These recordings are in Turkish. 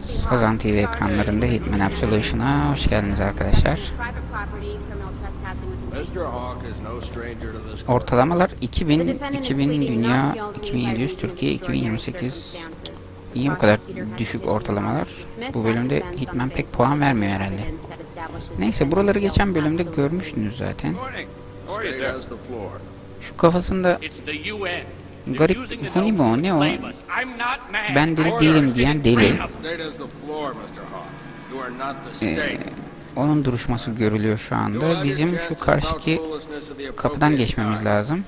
Sazan TV ekranlarında Hitman Absolution'a hoş geldiniz arkadaşlar. Ortalamalar 2000, 2000 dünya, 2700 Türkiye, 2028. Niye bu kadar düşük ortalamalar? Bu bölümde Hitman pek puan vermiyor herhalde. Neyse buraları geçen bölümde görmüştünüz zaten. Şu kafasında. Garip to ne o? ben deli değilim diyen deli. Ee, onun duruşması görülüyor şu anda. Bizim şu karşıki kapıdan geçmemiz lazım.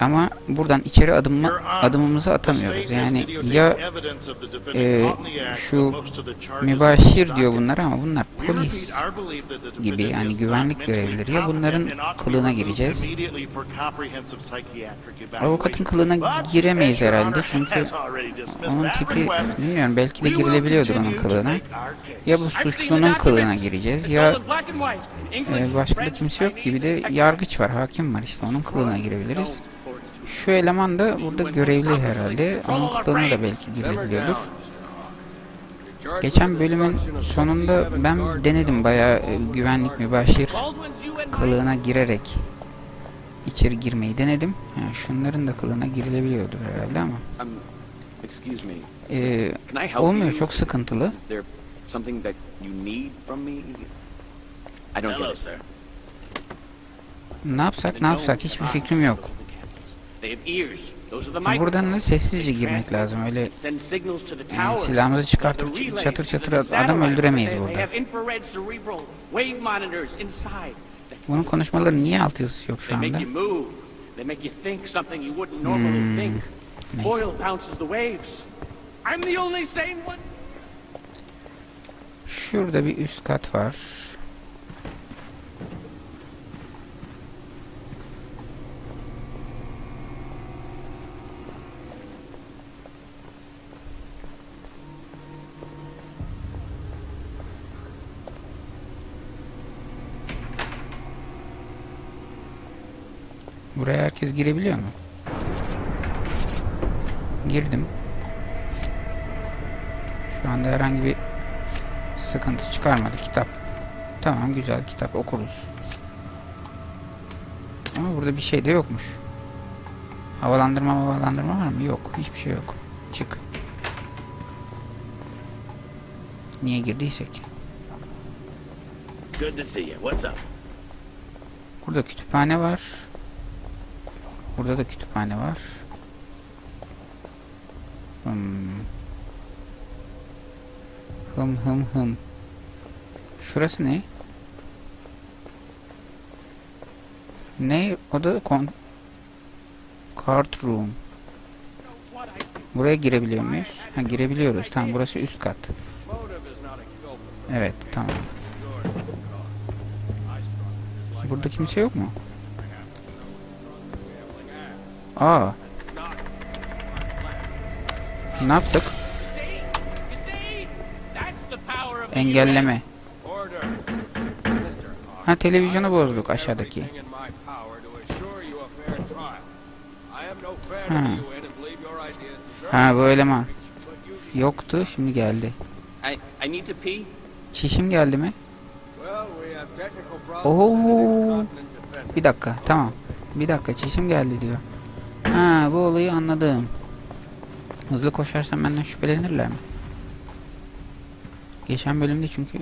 Ama buradan içeri adımı, adımımızı atamıyoruz. Yani ya e, şu mübaşir diyor bunlar ama bunlar polis gibi yani güvenlik görevlileri ya bunların kılığına gireceğiz. Avukatın kılığına giremeyiz herhalde çünkü onun tipi bilmiyorum belki de girilebiliyordur onun kılığına. Ya bu suçlunun kılığına gireceğiz ya e, başka da kimse yok ki bir de yargıç var hakim var işte onun kılığına girebiliriz. Şu eleman da burada görevli herhalde. Kılığına da belki charged Geçen bölümün sonunda 77 ben denedim bayağı e, güvenlik mübaşir kılığına girerek içeri girmeyi denedim. Ha, şunların da kılığına girilebiliyordur herhalde ama Um, e, help olmuyor çok sıkıntılı. Ne yapsak ne yapsak hiçbir fikrim yok. Buradan da sessizce girmek lazım öyle yani silahımızı çıkartıp çatır çatır adam öldüremeyiz burada. Bunun konuşmaları niye altyazısı yok şu anda? you move. They make you think something you wouldn't normally think. Hmm. Neyse. Şurada bir üst kat var. Buraya herkes girebiliyor mu? Girdim. Şu anda herhangi bir sıkıntı çıkarmadı kitap. Tamam güzel kitap okuruz. Ama burada bir şey de yokmuş. Havalandırma havalandırma var mı? Yok. Hiçbir şey yok. Çık. Niye girdiysek. Good to see you. What's up? Burada kütüphane var. Burada da kütüphane var. Hmm. Hım hım hım. Şurası ne? Ne? O da kon... Card room. Buraya girebiliyor muyuz? Ha girebiliyoruz. Tamam burası üst kat. Evet tamam. Burada kimse yok mu? Aa. Ne yaptık? Engelleme. Ha televizyonu bozduk aşağıdaki. Ha. Ha bu eleman. Yoktu şimdi geldi. Çişim geldi mi? Defenders. Bir dakika tamam. Bir dakika çişim geldi diyor. Ha bu olayı anladım. Hızlı koşarsam benden şüphelenirler mi? Geçen bölümde çünkü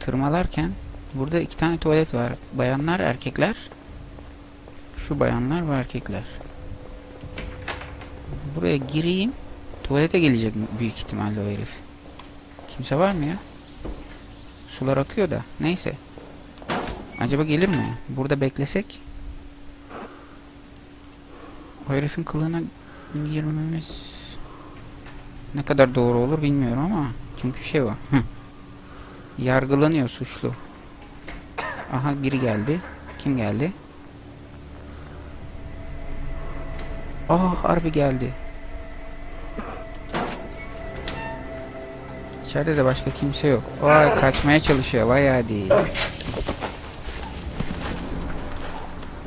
tırmalarken burada iki tane tuvalet var. Bayanlar erkekler. Şu bayanlar ve erkekler. Buraya gireyim. Tuvalete gelecek büyük ihtimalle o herif. Kimse var mı ya? Sular akıyor da. Neyse. Acaba gelir mi? Burada beklesek. O herifin kılığına girmemiz ne kadar doğru olur bilmiyorum ama çünkü şey var. Yargılanıyor suçlu. Aha biri geldi. Kim geldi? Ah harbi geldi. İçeride de başka kimse yok. Vay kaçmaya çalışıyor. Vay hadi.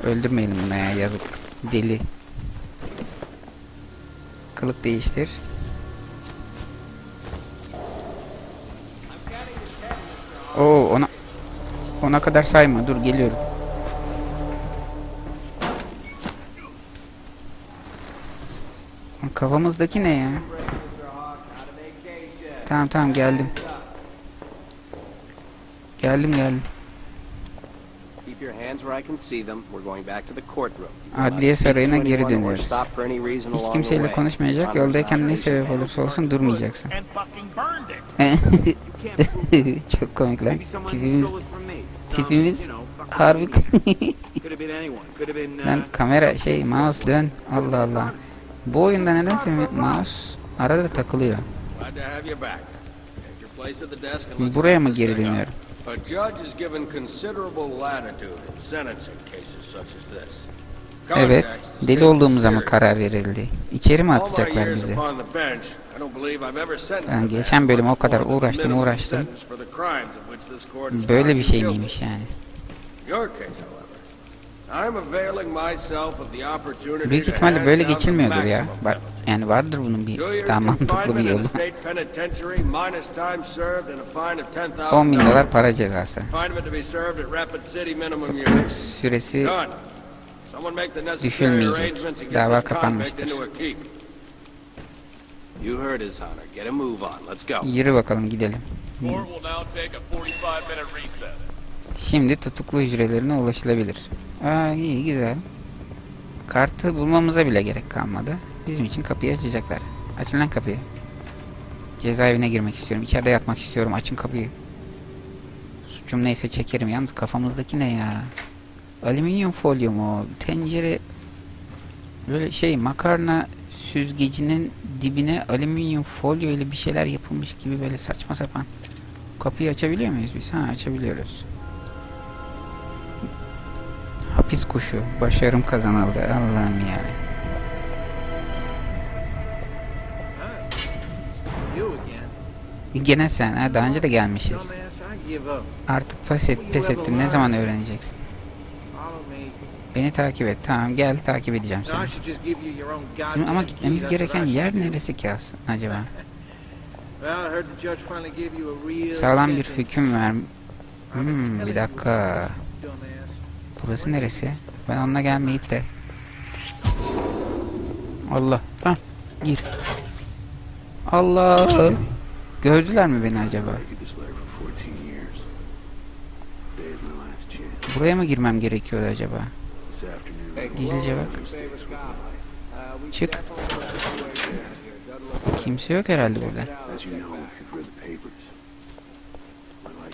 Öldürmeyelim ya yazık. Deli. Kılık değiştir. Oo ona ona kadar sayma. Dur geliyorum. Kafamızdaki ne ya? Tamam tamam geldim. Geldim geldim. Keep your hands where I can see them. We're going back to the courtroom. Adliye sarayına geri dönüyoruz. Hiç kimseyle konuşmayacak. Yoldayken ne sebep olursa olsun durmayacaksın. Çok komik lan. Tipimiz tipimiz harbi. Lan kamera şey mouse dön. Allah Allah. Bu oyunda nedense mouse arada takılıyor. Buraya mı geri dönüyorum? A judge is given considerable latitude in sentencing cases such as this. Evet. Deli olduğumuza mı karar verildi? İçeri mi atacaklar bizi? upon the bench, I don't believe I've ever sentenced Ben a man geçen bölüm o kadar uğraştım, uğraştım. Böyle bir şey miymiş yani? Büyük ihtimalle böyle geçilmiyordur ya. Bak, yani vardır bunun bir daha mantıklı bir yolu. a state penitentiary minus time served and a fine of 10,000 10 bin dolar para cezası. Unit. Süresi Düşülmeyecek. Dava kapanmıştır. yürü bakalım gidelim. Court will now take a 45 minute recess. Şimdi tutuklu hücrelerine ulaşılabilir. Aa iyi güzel. Kartı bulmamıza bile gerek kalmadı. Bizim için kapıyı açacaklar. Açın lan kapıyı. Cezaevine girmek istiyorum. İçeride yatmak istiyorum. Açın kapıyı. Suçum neyse çekerim. Yalnız kafamızdaki ne ya? Alüminyum folyo mu? Tencere böyle şey makarna süzgecinin dibine alüminyum folyo ile bir şeyler yapılmış gibi böyle saçma sapan. Kapıyı açabiliyor muyuz biz? Ha açabiliyoruz. Hapis kuşu. Başarım kazanıldı. Allah'ım ya. Gene sen. Ha, daha önce de gelmişiz. Artık pes, et, pes ettim. Ne zaman öğreneceksin? Beni takip et. Tamam gel takip edeceğim seni. goddamn ama gitmemiz gereken yer neresi ki aslında acaba? Sağlam bir hüküm ver. Hmm, bir dakika. Burası neresi? Ben onunla gelmeyip de. Allah. Hah, gir. Allah. Gördüler mi beni acaba? Buraya mı girmem gerekiyordu acaba? Gizlice bak. Çık. Kimse yok herhalde burada.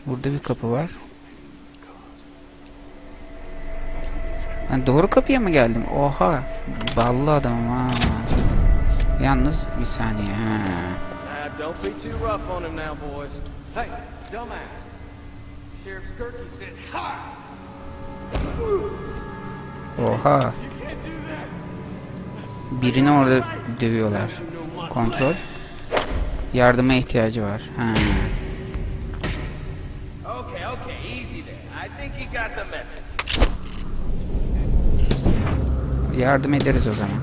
Burada bir kapı var. Ben doğru kapıya mı geldim? Oha. Ballı adamım ha. Yalnız bir saniye. Ha. Don't be too rough on him now, boys. Hey, dumbass. Sheriff Skirky says hi. Oha. Birini orada dövüyorlar. Kontrol. Yardıma ihtiyacı var. Ha. Okay, okay, easy there. I think you got the Yardım ederiz o zaman.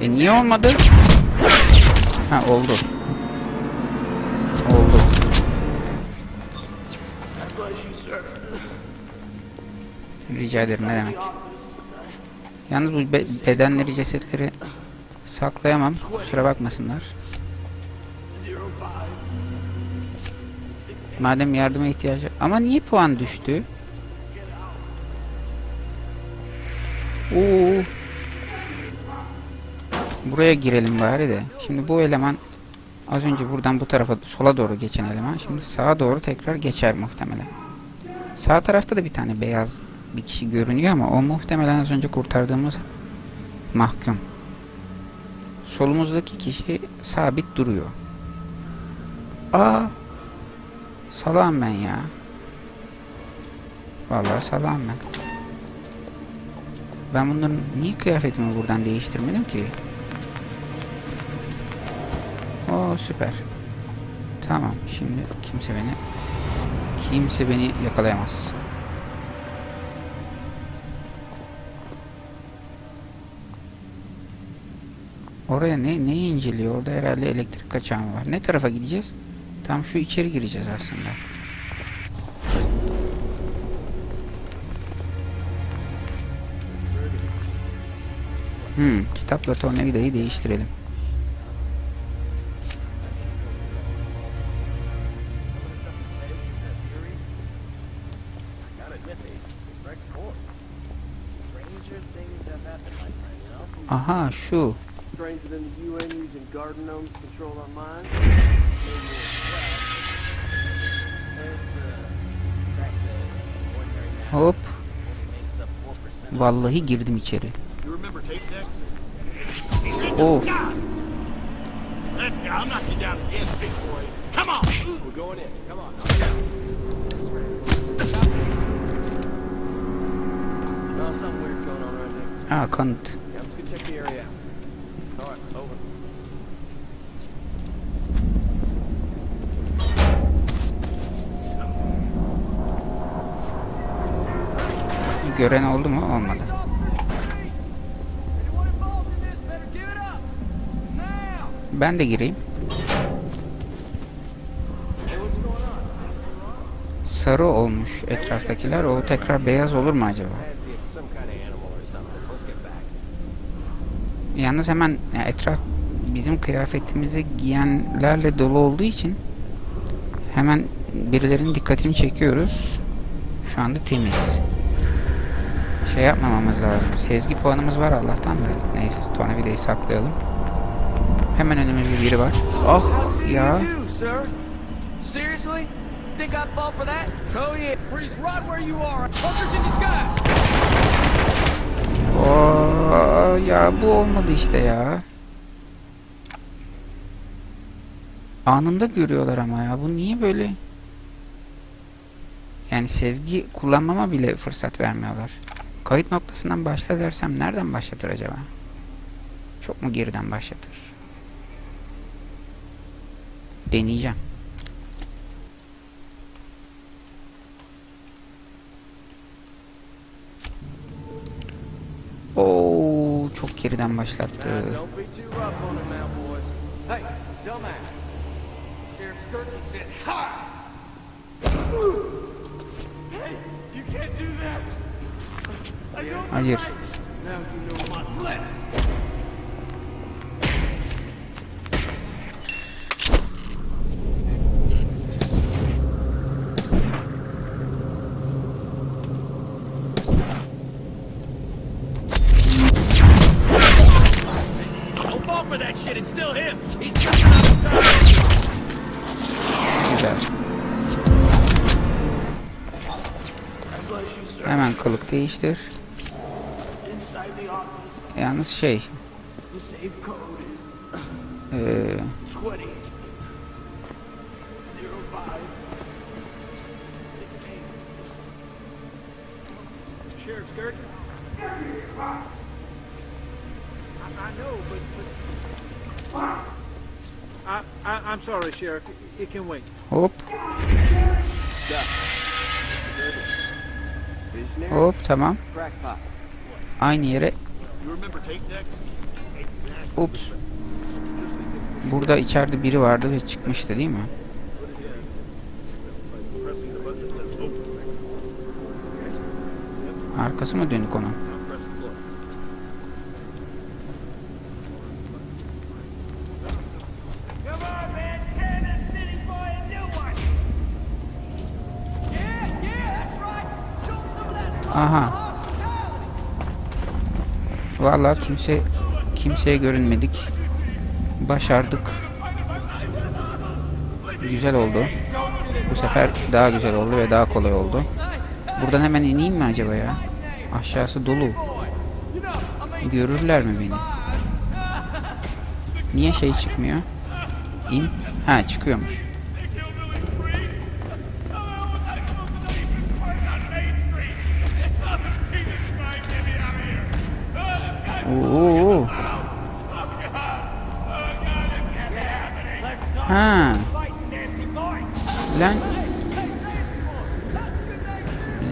E niye olmadı? Ha oldu. Oldu. Rica ederim ne demek. Yalnız bu be- bedenleri, cesetleri saklayamam. Kusura bakmasınlar. Madem yardıma ihtiyacı... Ama niye puan düştü? Oo. Buraya girelim bari de. Şimdi bu eleman az önce buradan bu tarafa sola doğru geçen eleman şimdi sağa doğru tekrar geçer muhtemelen. Sağ tarafta da bir tane beyaz bir kişi görünüyor ama o muhtemelen az önce kurtardığımız mahkum. Solumuzdaki kişi sabit duruyor. Aa! Salam ben ya. Vallahi salam ben. Ben bunların niye kıyafetimi buradan değiştirmedim ki? Oo süper. Tamam şimdi kimse beni kimse beni yakalayamaz. Oraya ne neyi inceliyor? Orada herhalde elektrik kaçağı var? Ne tarafa gideceğiz? Tam şu içeri gireceğiz aslında. Hmm, kitapla tornavidayı değiştirelim. Gotta admit, Hop. Vallahi girdim içeri. Of. Let go. I'm not you down again, big boy. Come on. We're going in. Come on. No, something weird's going on right there. Aa kanıt. Yeah, let's go check the area out. All right, over. Gören oldu mu? Olmadı. Ben de gireyim. Sarı olmuş etraftakiler. O tekrar beyaz olur mu acaba? Yalnız hemen etraf bizim kıyafetimizi giyenlerle dolu olduğu için hemen birilerinin dikkatini çekiyoruz. Şu anda temiz. Şey yapmamamız lazım. Sezgi puanımız var Allah'tan da. Neyse tornavidayı saklayalım. Hemen önümüzde biri var. Ah ya. Oh disguise. Oo, ya bu olmadı işte ya. Anında görüyorlar ama ya. Bu niye böyle? Yani sezgi kullanmama bile fırsat vermiyorlar. Kayıt noktasından başla dersem nereden başlatır acaba? Çok mu geriden başlatır? Deneyeceğim. Oo, çok geriden başlattı. Hey, you can't do that. Hayır. Güzel. Hemen kılık değiştir. But I, I, I'm sorry, Sheriff. It, it can wait. hop Visionary? hop tamam. Crackpot. Aynı yere. Ups. Burada içeride biri vardı ve çıkmıştı değil mi? Arkası mı dönük onun? Vallahi kimse kimseye görünmedik. Başardık. Güzel oldu. Bu sefer daha güzel oldu ve daha kolay oldu. Buradan hemen ineyim mi acaba ya? Aşağısı dolu. Görürler mi beni? Niye şey çıkmıyor? İn. Ha çıkıyormuş. Oo. Ha. Lan.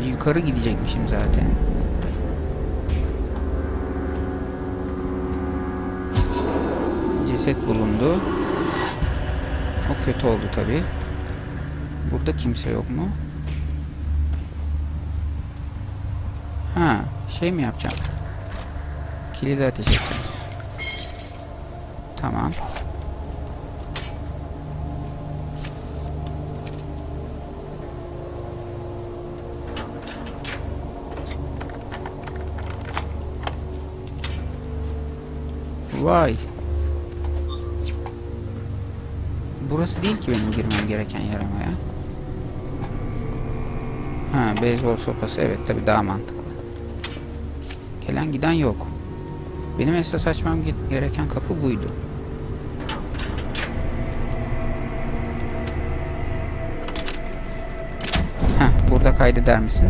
Yukarı gidecekmişim zaten. ceset bulundu. O kötü oldu tabi. Burada kimse yok mu? Ha, şey mi yapacağım? Ateş edeceğim. Tamam. Vay. Burası değil ki benim girmem gereken yer ama ya. Ha, beyzbol sopası evet tabi daha mantıklı. Gelen giden yok. Benim esas açmam ge- gereken kapı buydu. Heh, burada kaydeder misin?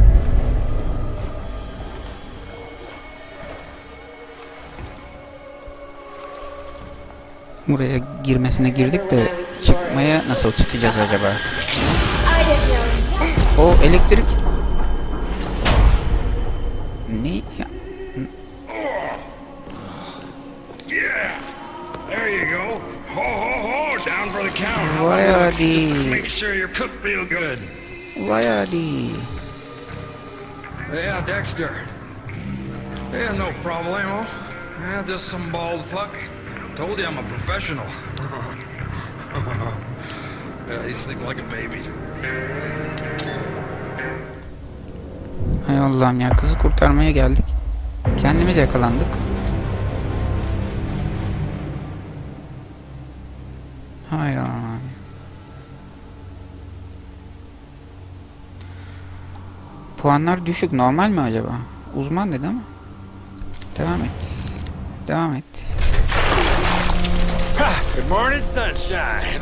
Buraya girmesine girdik de çıkmaya nasıl çıkacağız acaba? O elektrik. Ne ya? Vay hadi. Make sure you're cooked real good. Vay hadi. Yeah, Dexter. Yeah, no problemo. Yeah, just some bald fuck. Told you I'm a professional. yeah, he's sleeping like a baby. Hay Allah'ım ya kızı kurtarmaya geldik. Kendimiz yakalandık. Hay Allah'ım. Puanlar düşük normal mi acaba? Uzman dedi ama. Devam et. Devam et. Good morning, sunshine.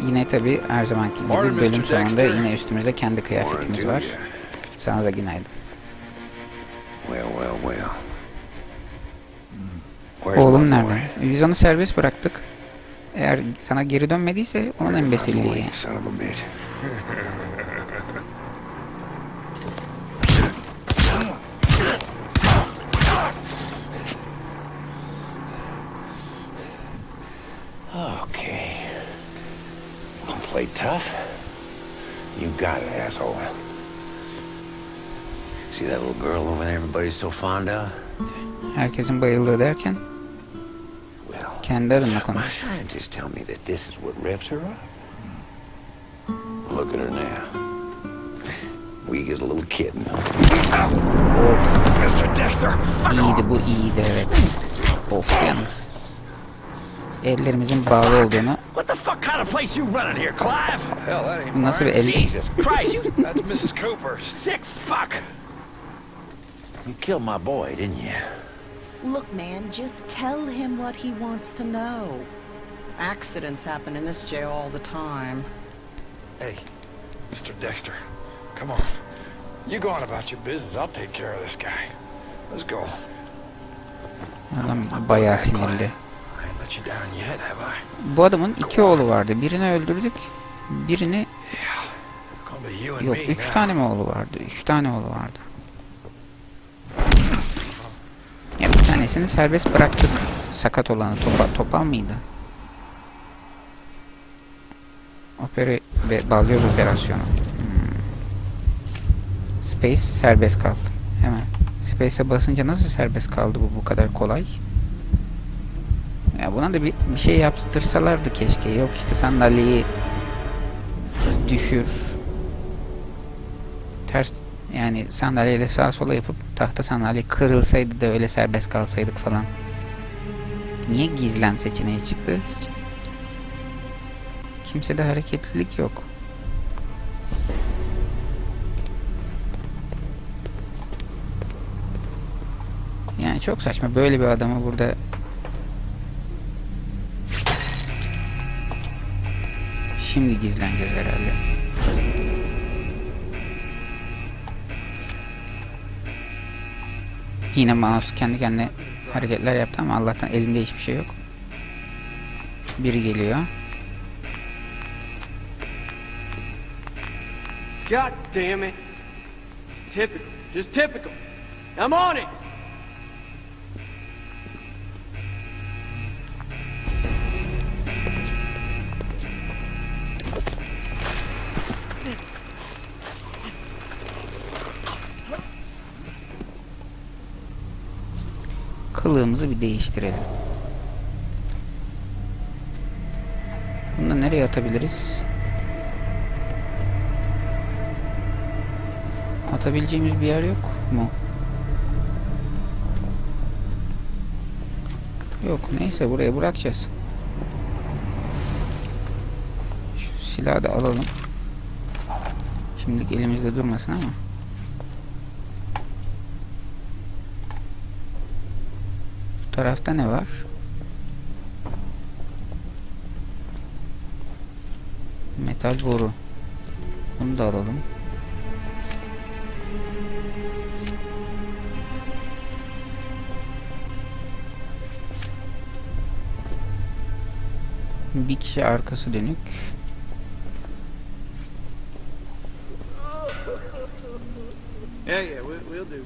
Yine tabi her zamanki gibi bölüm sonunda yine üstümüzde kendi kıyafetimiz var. Sana da günaydın. well, well, well. Where's Oğlum nerede? boy? Biz onu serbest bıraktık. Eğer sana geri dönmediyse onun embesilliği. Yani. Son of a bitch. Okay. Wanna play tough? You got it, asshole. See that little girl over there everybody's so fond of? Herkesin bayıldığı derken Well, kendi adına My konuş. scientists tell me that this is what revs her up. Look at her now. Weak as a little kitten. Mr. Dexter! İyiydi bu iyiydi evet. Of yalnız. Ellerimizin bağlı olduğunu What the fuck kind of place you running here, Clive? Hell, that ain't nasıl bir el... Jesus Christ, you That's Mrs. Cooper's. sick fuck! You killed my boy, didn't you? Look, man, just tell him what he wants to know. Accidents happen in this jail all the time. Hey, Mr. Dexter, come on. You go on about your business. I'll take care of this guy. Let's go. Adam bayağı sinirli. Bu adamın iki oğlu vardı. Birini öldürdük. Birini yok. Üç tane mi oğlu vardı? Üç tane oğlu vardı. Ya bir tanesini serbest bıraktık. Sakat olanı topa, topal mıydı? Opera ve balyoz operasyonu. Hmm. Space serbest kal. Hemen. Space'e basınca nasıl serbest kaldı bu bu kadar kolay? Ya buna da bir, bir şey yaptırsalardı keşke. Yok işte sandalyeyi düşür. Ters yani sandalyeyle sağa sola yapıp tahta sandalye kırılsaydı da öyle serbest kalsaydık falan. Niye gizlen seçeneği çıktı? Hiç. Kimsede hareketlilik yok. Yani çok saçma böyle bir adamı burada Şimdi gizleneceğiz herhalde. Yine mouse kendi kendine hareketler yaptı ama Allah'tan elimde hiçbir şey yok. Biri geliyor. God damn it. It's typical. Just typical. I'm on it. Kılığımızı bir değiştirelim. Bunu nereye atabiliriz? Atabileceğimiz bir yer yok mu? Yok neyse buraya bırakacağız. Şu silahı da alalım. Şimdilik elimizde durmasın ama. Bu tarafta ne var? Metal boru. Bunu da alalım. Bir kişi arkası dönük. Yeah, yeah, we'll, we'll do.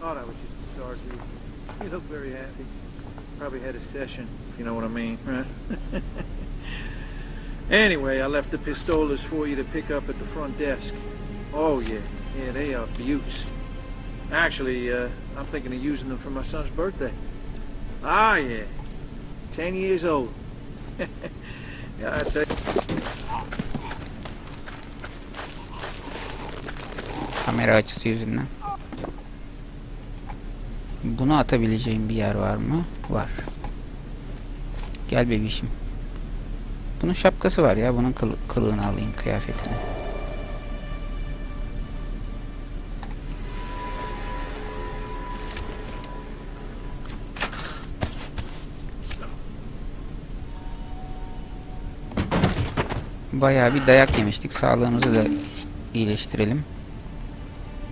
Thought I was just a you. You look very happy. Probably had a session, if you know what I mean, right? anyway, I left the pistolas for you to pick up at the front desk. Oh, yeah. Yeah, they are beauts. Actually, uh, I'm thinking of using them for my son's birthday. Ah, yeah. Ten years old. I'd say. Kamera açısı yüzünden. Bunu atabileceğim bir yer var mı? Var. Gel bebişim. Bunun şapkası var ya. Bunun kıl- kılığını alayım kıyafetini. Bayağı bir dayak yemiştik. Sağlığımızı da iyileştirelim.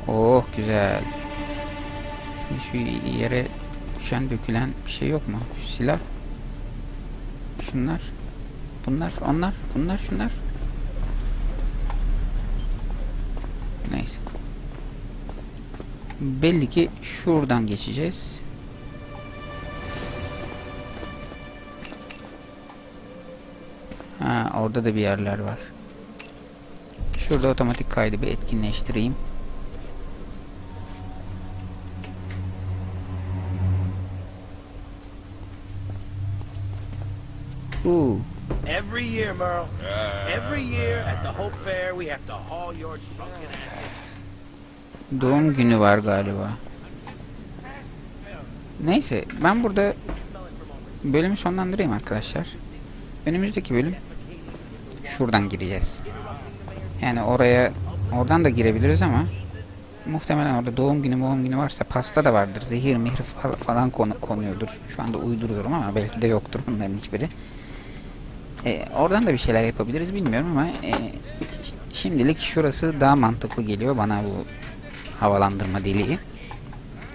Oh güzel. Şimdi şu yere düşen dökülen bir şey yok mu? Şu silah. Şunlar. Bunlar, onlar, bunlar, şunlar. Neyse. Belli ki şuradan geçeceğiz. Ha, orada da bir yerler var. Şurada otomatik kaydı bir etkinleştireyim. Ooh. Every year, Merle. Every year at the Hope Fair, we have to haul your drunken ass. Doğum günü var galiba. Neyse ben burada bölümü sonlandırayım arkadaşlar. Önümüzdeki bölüm şuradan gireceğiz. Yani oraya oradan da girebiliriz ama muhtemelen orada doğum günü doğum günü varsa pasta da vardır. Zehir mihir fal- falan konu, konuyordur. Şu anda uyduruyorum ama belki de yoktur bunların hiçbiri. Ee, oradan da bir şeyler yapabiliriz bilmiyorum ama e, şimdilik şurası daha mantıklı geliyor bana bu havalandırma deliği.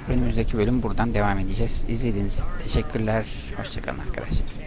Önümüzdeki bölüm buradan devam edeceğiz. İzlediğiniz için teşekkürler. Hoşçakalın arkadaşlar.